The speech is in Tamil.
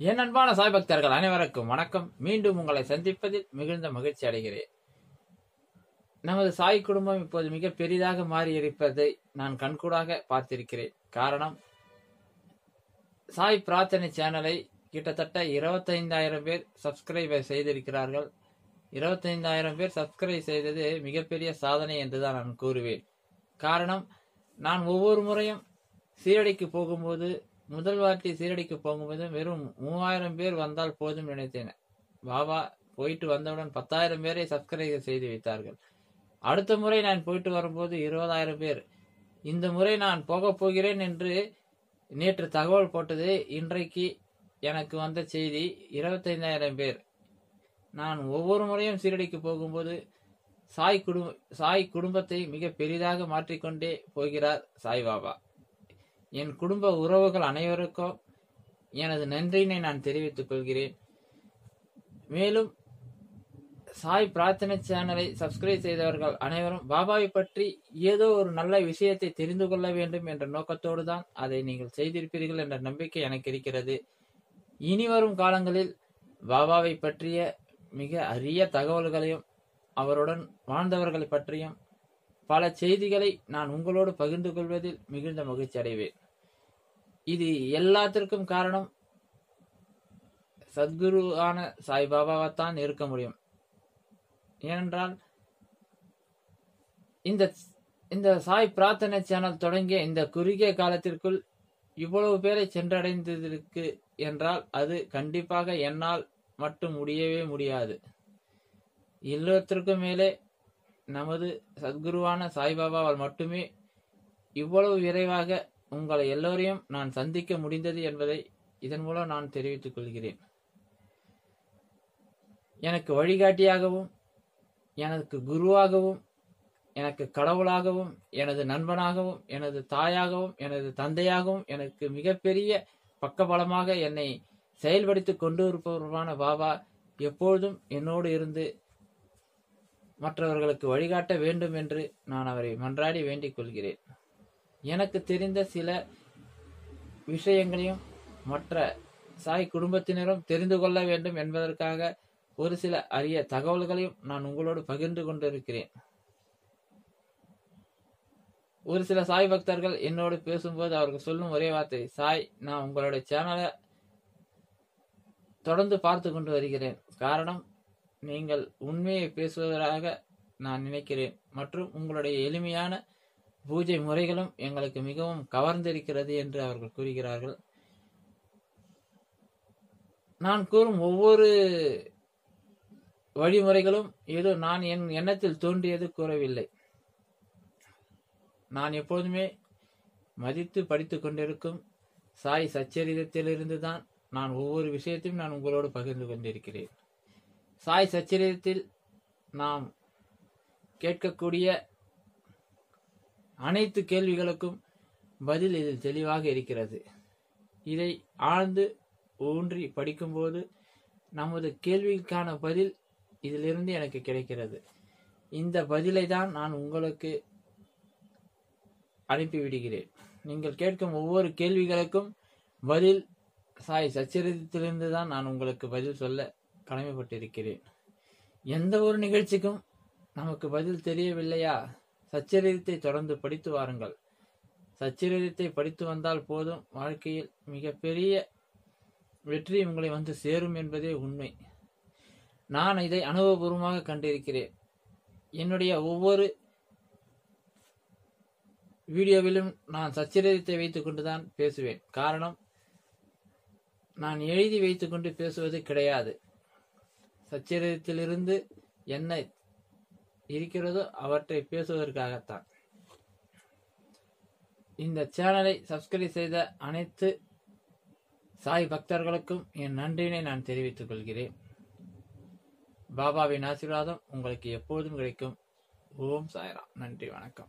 என் அன்பான சாய் பக்தர்கள் அனைவருக்கும் வணக்கம். மீண்டும் உங்களை சந்திப்பதில் மிகுந்த மகிழ்ச்சி அடைகிறேன். நமது சாய் குடும்பம் இப்போது மிக பெரிதாக மாறி இருப்பதை நான் கண்கூடாக பார்த்திருக்கிறேன். காரணம் சாய் பிரார்த்தனை சேனலை கிட்டத்தட்ட இருபத்தைந்தாயிரம் பேர் சப்ஸ்கிரைபர் செய்திருக்கிறார்கள். இருபத்தைந்தாயிரம் பேர் சப்ஸ்கிரைப் செய்தது மிகப்பெரிய சாதனை என்றுதான் நான் கூறுவேன். காரணம் நான் ஒவ்வொரு முறையும் சீரடிக்கு போகும்போது முதல் வாட்டி சீரடிக்கு போகும்போது வெறும் மூவாயிரம் பேர் வந்தால் போதும் நினைத்தேன். பாபா போயிட்டு வந்தவுடன் பத்தாயிரம் பேரை சப்ஸ்கிரைப் செய்து வைத்தார்கள். அடுத்த முறை நான் போயிட்டு வரும்போது இருபதாயிரம் பேர். இந்த முறை நான் போகப் போகிறேன் என்று நேற்று தகவல் போட்டது இன்றைக்கு எனக்கு வந்த செய்தி இருபத்தைந்தாயிரம் பேர். நான் ஒவ்வொரு முறையும் சீரடிக்கு போகும்போது சாய் குடும்ப சாய் குடும்பத்தை மிக பெரிதாக மாற்றிக்கொண்டே போகிறார் சாய்பாபா. என் குடும்ப உறவுகள் அனைவருக்கும் எனது நன்றியினை நான் தெரிவித்துக் கொள்கிறேன். மேலும் சாய் பிரார்த்தனை சேனலை சப்ஸ்கிரைப் செய்தவர்கள் அனைவரும் பாபாவை பற்றி ஏதோ ஒரு நல்ல விஷயத்தை தெரிந்து கொள்ள வேண்டும் என்ற நோக்கத்தோடு தான் அதை நீங்கள் செய்திருப்பீர்கள் என்ற நம்பிக்கை எனக்கு இருக்கிறது. இனி வரும் காலங்களில் பாபாவை பற்றிய மிக அரிய தகவல்களையும் அவருடன் வாழ்ந்தவர்களை பற்றியும் பல செய்திகளை நான் உங்களோடு பகிர்ந்து கொள்வதில் மிகுந்த மகிழ்ச்சி அடைவேன். இது எல்லாத்திற்கும் காரணம் சத்குருவான சாய்பாபாவைத்தான் இருக்க முடியும். ஏனென்றால் இந்த இந்த சாய் பிரார்த்தனை சேனல் தொடங்கிய இந்த குறுகிய காலத்திற்குள் இவ்வளவு பேரை சென்றடைந்ததற்கு என்றால் அது கண்டிப்பாக என்னால் மட்டும் முடியவே முடியாது. இல்லத்திற்கும் மேலே நமது சத்குருவான சாய்பாபாவால் மட்டுமே இவ்வளவு விரைவாக உங்களை எல்லோரையும் நான் சந்திக்க முடிந்தது என்பதை இதன் மூலம் நான் தெரிவித்துக் கொள்கிறேன். எனக்கு வழிகாட்டியாகவும் எனக்கு குருவாகவும் எனக்கு கடவுளாகவும் எனது நண்பனாகவும் எனது தாயாகவும் எனது தந்தையாகவும் எனக்கு மிகப்பெரிய பக்கபலமாக என்னை செயல்படுத்தி கொண்டு இருப்பவருமான பாபா எப்பொழுதும் என்னோடு இருந்து மற்றவர்களுக்கு வழிகாட்ட வேண்டும் என்று நான் அவரை மன்றாடி வேண்டிக் கொள்கிறேன். எனக்கு தெரிந்த சில விஷயங்களையும் மற்ற சாய் குடும்பத்தினரும் தெரிந்து கொள்ள வேண்டும் என்பதற்காக ஒரு சில அரிய தகவல்களையும் நான் உங்களோடு பகிர்ந்து கொண்டிருக்கிறேன். ஒரு சில சாய் பக்தர்கள் என்னோடு பேசும்போது அவர்கள் சொல்லும் ஒரே வார்த்தை சாய் நான் உங்களுடைய சேனலை தொடர்ந்து பார்த்து கொண்டு வருகிறேன். காரணம் நீங்கள் உண்மையை பேசுவதாக நான் நினைக்கிறேன். மற்றும் உங்களுடைய எளிமையான பூஜை முறைகளும் எங்களுக்கு மிகவும் கவர்ந்திருக்கிறது என்று அவர்கள் கூறுகிறார்கள். நான் கூறும் ஒவ்வொரு வழிமுறைகளும் ஏதோ நான் என் எண்ணத்தில் தோன்றியது கூறவில்லை. நான் எப்போதுமே மதித்து படித்து கொண்டிருக்கும் சாய் சச்சரிதத்திலிருந்து தான் நான் ஒவ்வொரு விஷயத்தையும் நான் உங்களோடு பகிர்ந்து கொண்டிருக்கிறேன். சாய் சச்சரிதத்தில் நாம் கேட்கக்கூடிய அனைத்து கேள்விகளுக்கும் பதில் இதில் தெளிவாக இருக்கிறது. இதை ஆழ்ந்து ஊன்றி படிக்கும்போது நமது கேள்விக்கான பதில் இதிலிருந்து எனக்கு கிடைக்கிறது. இந்த பதிலை தான் நான் உங்களுக்கு அனுப்பிவிடுகிறேன் நீங்கள் கேட்கும் ஒவ்வொரு கேள்விகளுக்கும் பதில் சாய் சச்சரித்திலிருந்து தான் நான் உங்களுக்கு பதில் சொல்ல கடமைப்பட்டிருக்கிறேன் எந்த ஒரு நிகழ்ச்சிக்கும் நமக்கு பதில் தெரியவில்லையா? சச்சரிதத்தை தொடர்ந்து படித்து வாருங்கள். சச்சரிதத்தை படித்து வந்தால் போதும். வாழ்க்கையில் மிகப்பெரிய வெற்றி உங்களை வந்து சேரும் என்பதே உண்மை. நான் இதை அனுபவபூர்வமாக கண்டிருக்கிறேன். என்னுடைய ஒவ்வொரு வீடியோவிலும் நான் சச்சரிதத்தை வைத்துக் கொண்டுதான் பேசுவேன். காரணம் நான் எழுதி வைத்துக்கொண்டு பேசுவது கிடையாது. சச்சரித்திலிருந்து என்ன இருக்கிறதோ அவற்றை பேசுவதற்காகத்தான். இந்த சேனலை சப்ஸ்கிரைப் செய்த அனைத்து சாய் பக்தர்களுக்கும் என் நன்றியினை நான் தெரிவித்துக் கொள்கிறேன். பாபாவின் ஆசீர்வாதம் உங்களுக்கு எப்போதும் கிடைக்கும். ஓம் சாய்ராம். நன்றி வணக்கம்.